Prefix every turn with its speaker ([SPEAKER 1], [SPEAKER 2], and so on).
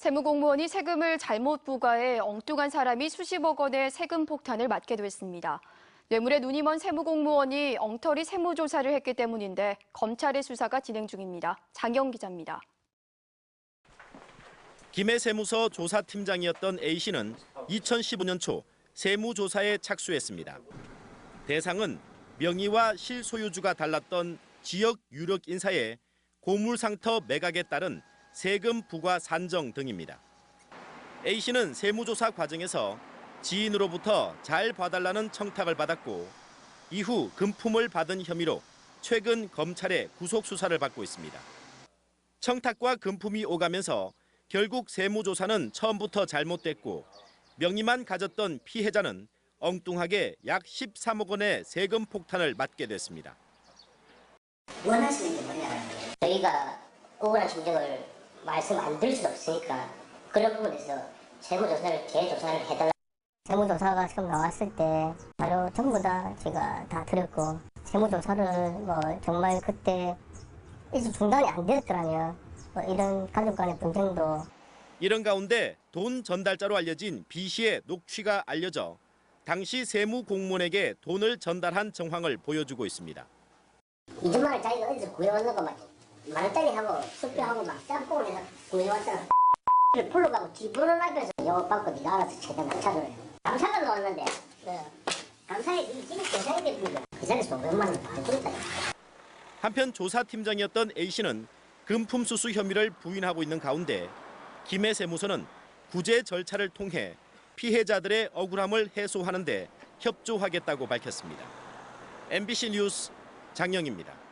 [SPEAKER 1] 세무공무원이 세금을 잘못 부과해 엉뚱한 사람이 수십억 원의 세금 폭탄을 맞게 됐습니다. 뇌물에 눈이 먼 세무공무원이 엉터리 세무조사를 했기 때문인데 검찰의 수사가 진행 중입니다. 장영 기자입니다.
[SPEAKER 2] 김해 세무서 조사팀장이었던 A씨는 2015년 초 세무조사에 착수했습니다. 대상은 명의와 실소유주가 달랐던 지역 유력 인사의 고물상터 매각에 따른 세금 부과 산정 등입니다. A씨는 세무조사 과정에서 지인으로부터 잘 봐달라는 청탁을 받았고 이후 금품을 받은 혐의로 최근 검찰의 구속 수사를 받고 있습니다. 청탁과 금품이 오가면서 결국 세무조사는 처음부터 잘못됐고 명의만 가졌던 피해자는 엉뚱하게 약 13억 원의 세금 폭탄을 맞게 됐습니다.
[SPEAKER 3] 원하시는 게 뭐냐? 저희가 억울한 심정을 말씀 안 드릴 수도 없으니까 그런 부분에서 세무 조사를 재조사를 해달라.
[SPEAKER 4] 세무조사가 처음 나왔을 때 바로 전부 다 제가 다 드렸고 세무조사를 뭐 정말 그때 일시 중단이 안 됐더라면 뭐 이런 가족 간의 분쟁도
[SPEAKER 2] 이런 가운데 돈 전달자로 알려진 B 씨의 녹취가 알려져 당시 세무 공무원에게 돈을 전달한 정황을 보여주고 있습니다.
[SPEAKER 3] 2천만 원 자기가 어디서 구해왔는 거막 만원짜리 하고 해서 구해왔잖아. 풀로 가고 집으로 앞에서 영업 받고 네가 알아서 최대 감사를 해. 감사가 나왔는데 감사에 이 집이 계산이 됐는데 그 자리에서 500만 원 많이 줬다.
[SPEAKER 2] 한편 조사팀장이었던 A 씨는 금품 수수 혐의를 부인하고 있는 가운데 김해 세무서는 구제 절차를 통해 피해자들의 억울함을 해소하는 데 협조하겠다고 밝혔습니다. MBC 뉴스 장영입니다.